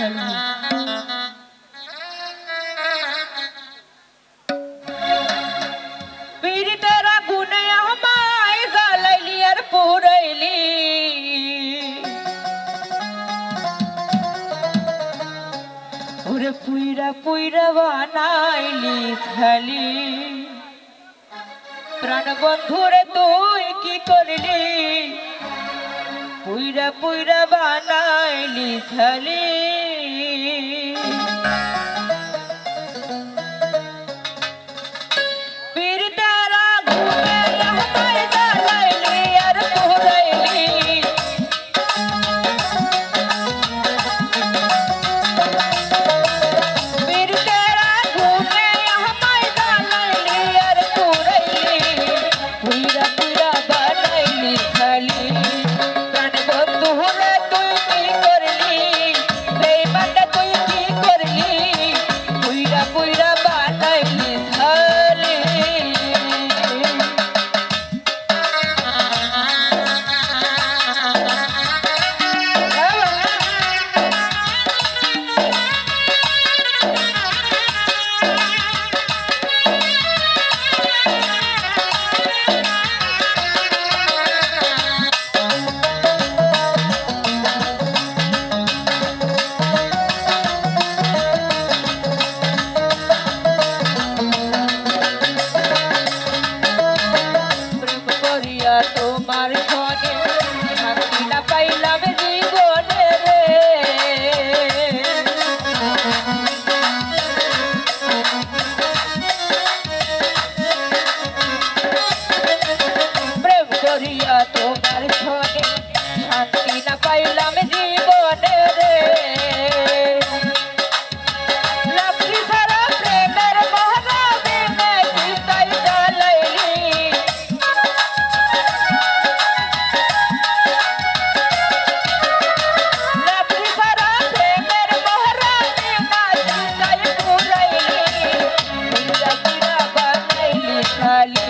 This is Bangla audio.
চলো পীড়িতের গুনে আমায় জ্বালাইলি আর পুরাইলি ওরে পুইরা পুইরা বানাইলি খালি প্রাণ বন্ধুরে তুই কি করলি পুইরা পুইরা বানাইলি খালি শান্তি না পাইলাম জীবনে রে। লাকড়ি সারা প্রেমের মহারাবে ম্যাজি তাই জ্বালাইলি। লাকড়ি সারা প্রেমের মহারাবে ম্যাজি তাই পুরাইলি। বানাইলি খালি।